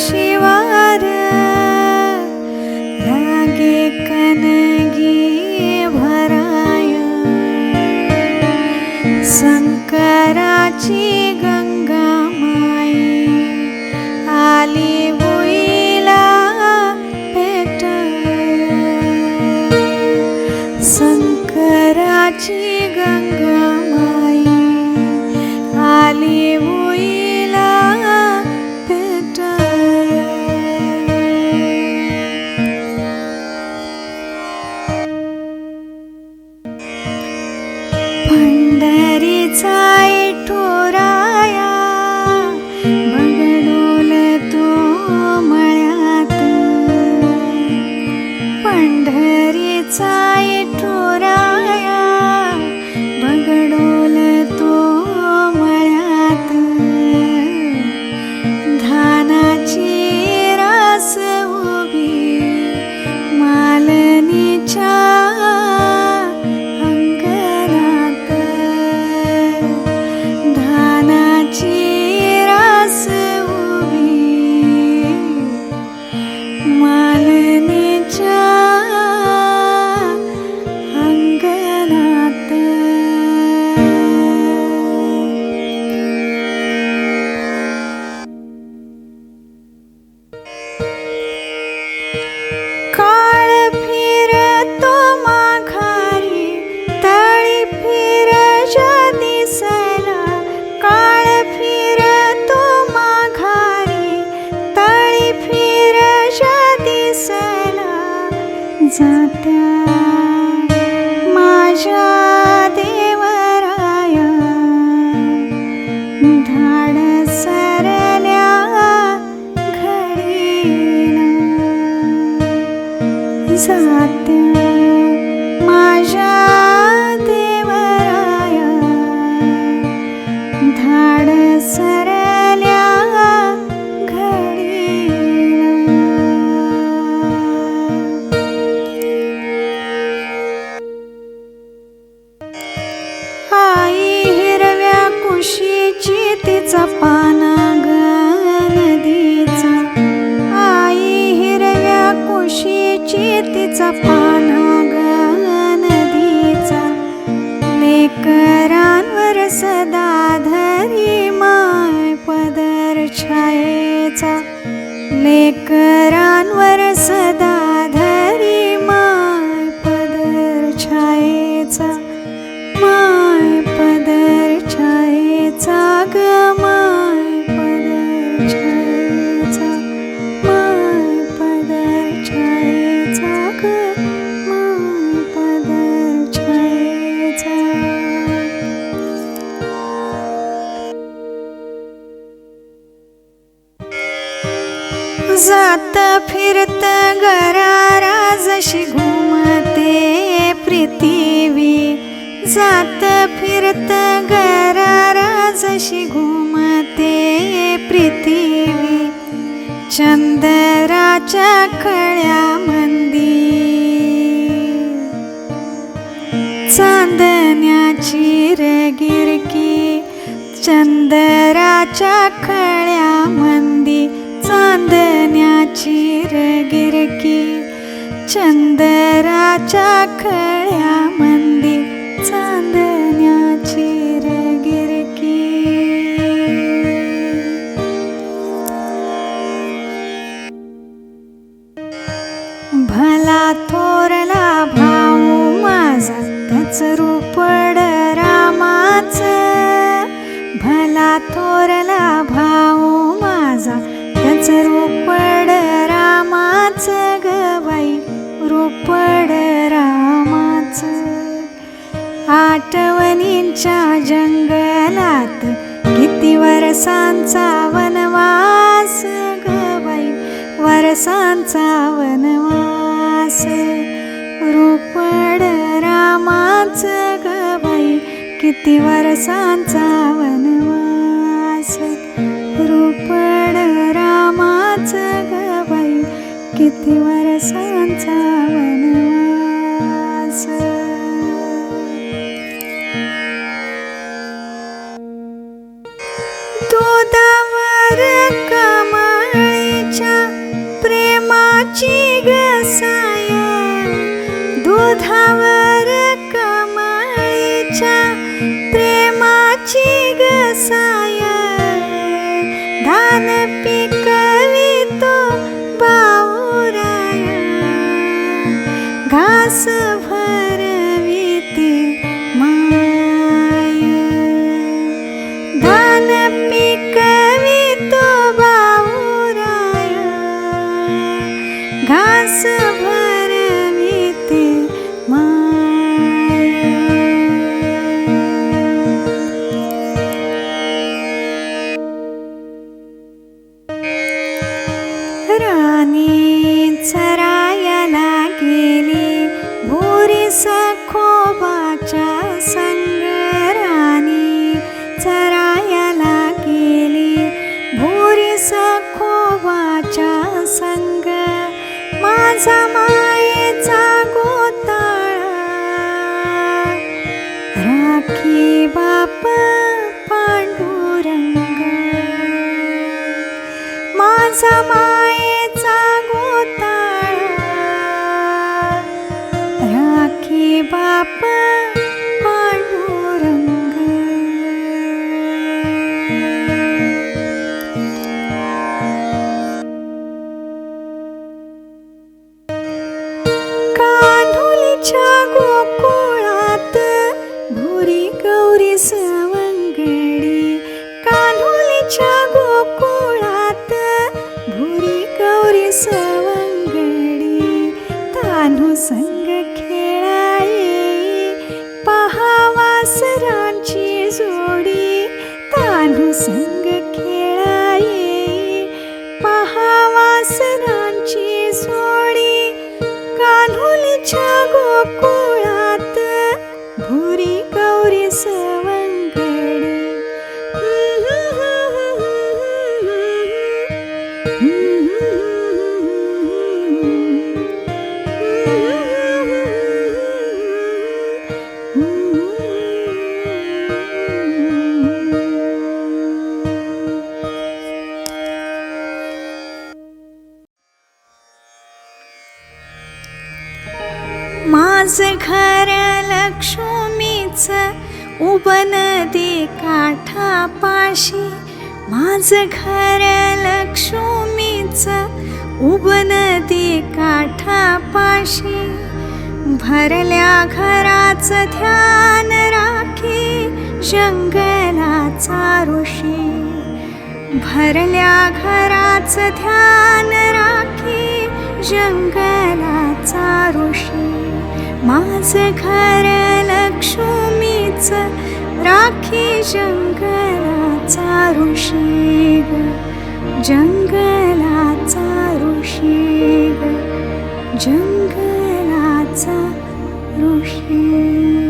शिवाद रागे कनगी भराय। शङ्कराची गङ्गा Mua. चाहते नेकरान्वर सदा जात फिरत गरारा जशी घुमते पृथ्वी. जात फिरत गरारा जशी घुमते पृथ्वी. चंद्राच्या खळ्या मंदी. चांदण्याची रगिरकी चंद्राच्या खळ्या मंदी. चांदण्या चिरगिरकी चंदराच्या खळ्या मन चा वनवास रुपड रामाच गबाई किती वर्षांचा वनवास रुपड रामाच गबाई किती वर्षांचा 色 वाहऱ्या लक्ष्मीच उभन दे काठापाशी. माझ घर लक्ष्मीच उभन दे काठापाशी. भरल्या घराच ध्यान राखी जंगलाचा ऋषी. भरल्या घराच ध्यान राखी जंगलाचा ऋषी. माझ घर लक्ष्मीच राखी जंगलाचा ऋषी जंगलाचा ऋषी जंगलाचा ऋषी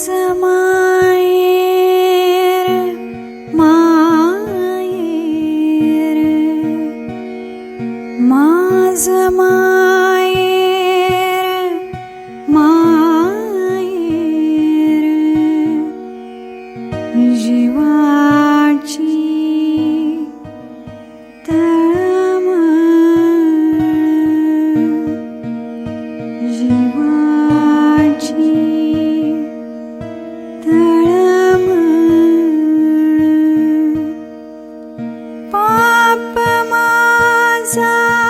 風 पाप माझा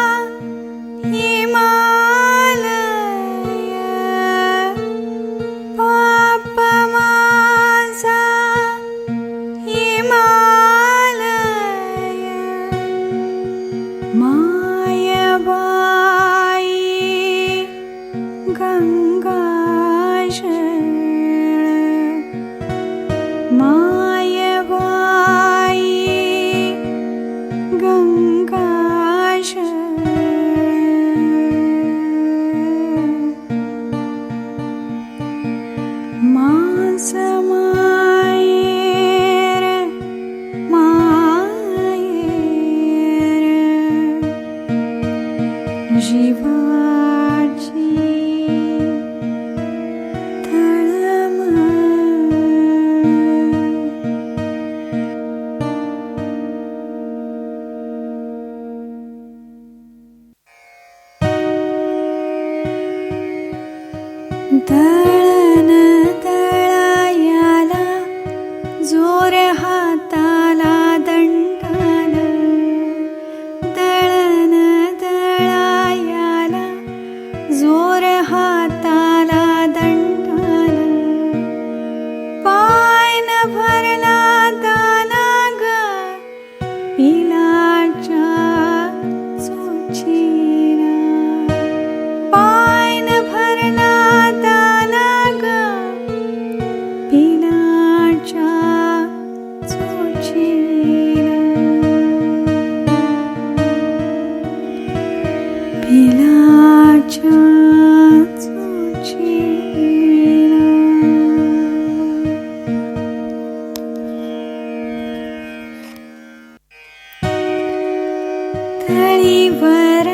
तळीवर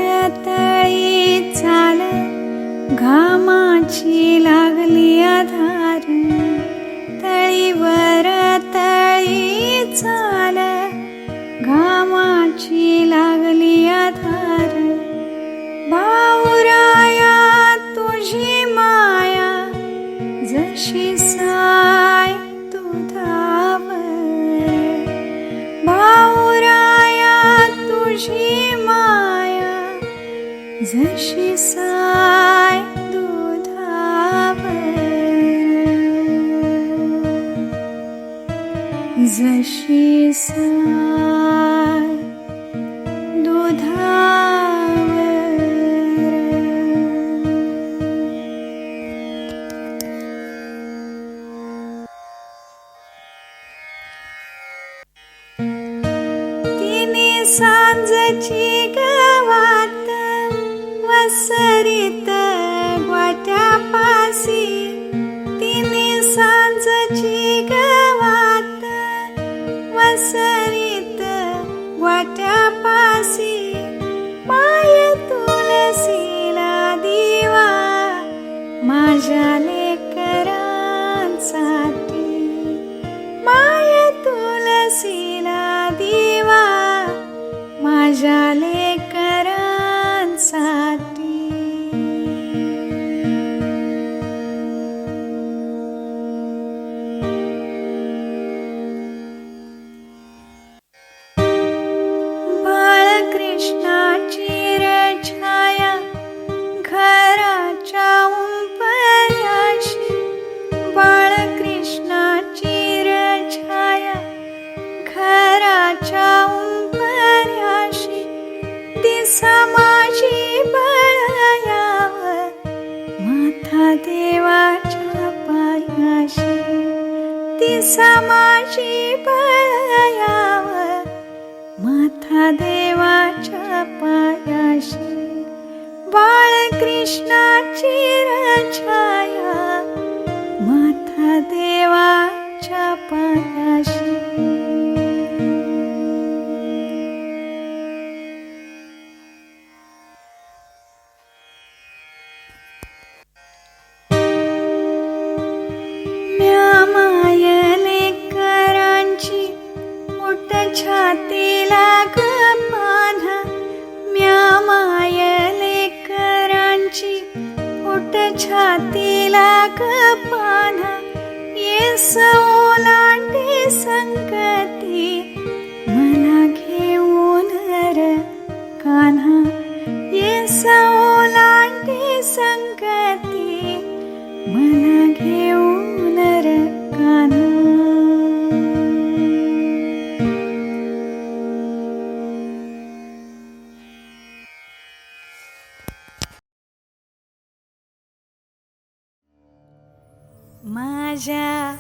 तळी चाल घामाची लागली आधार. तळीवर तळी चाल घामाची लागली आधार. भाऊराया तुझी माया जशी सा ी सार दुधा जी सा महादेवाच्या पायाशी बाळकृष्णाची रछाया माता देवा So. माझ्या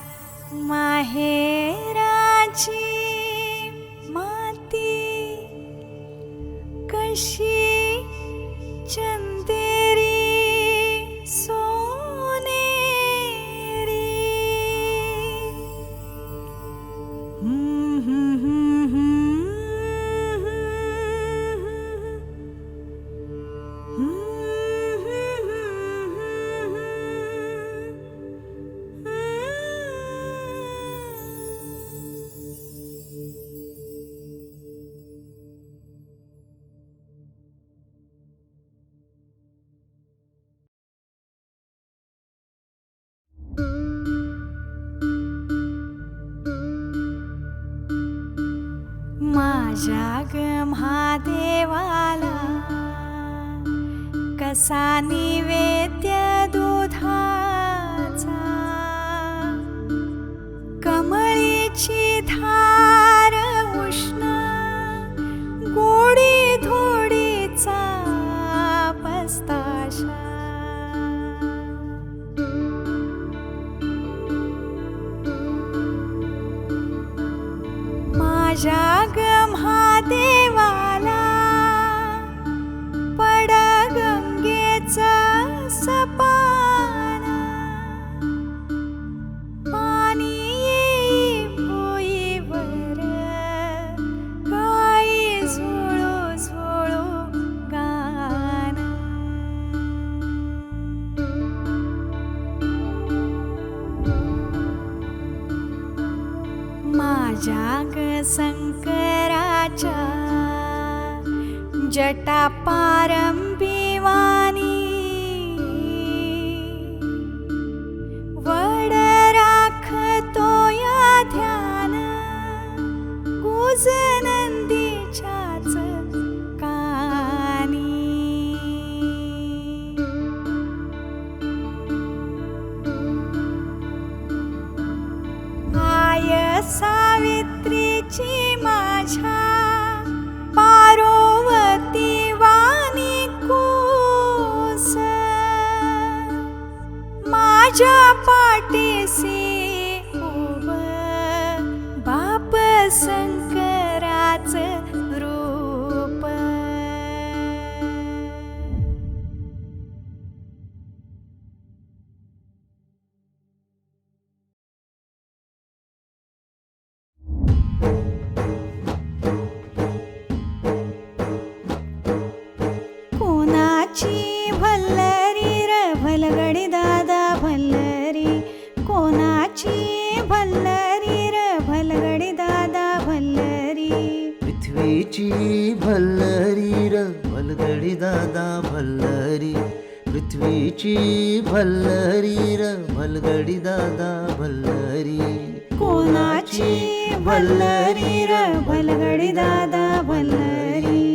माहेराची माती कशी सानिवेद्य दुधाचा. कमळीची धार उष्ण गोडी थोडीचा पस्ताशा. माझ्या പാരം भल्लरी दादा भल्लरी. कोणाची भल्लरी र भलगडी दादा भल्लरी?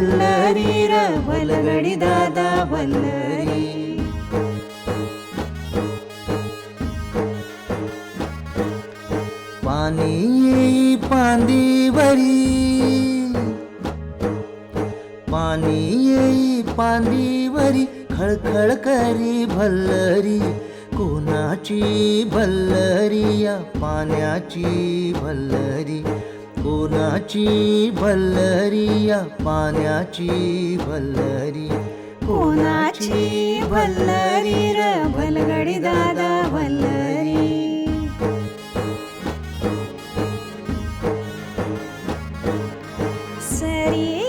कोणाची भल्लरी र भलगडी दादा भल्लरी पाणी येई पांदीवरी। पाणी येई पांदीवरी खळखळ करी भल्लरी। कोणाची भल्लरी या पाण्याची भल्लरी। कोणाची भल्लरिया पाण्याची भल्लरी? कोणाची भल्लरी र भलगडी दादा भल्लरी? सरी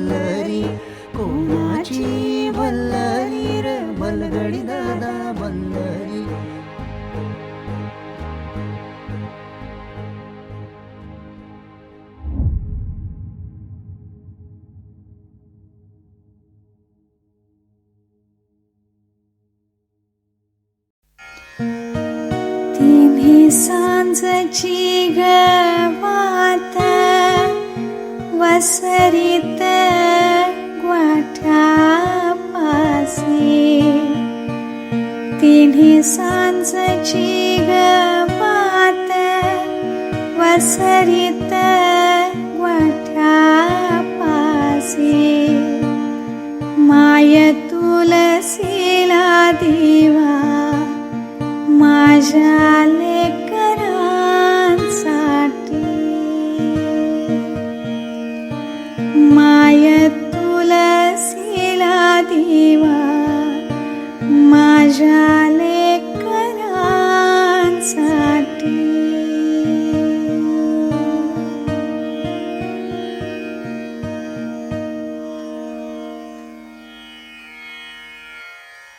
वल्लरी कोणाची वल्लरी रे? बलगडी दादा भल्लरी तिन्ही सांजची गवात वसरीत ग्वाठा पासे तिन्ही सांजची गवात वसरित ग्वाठा पासे माय तुलसीला दिवा माझ्या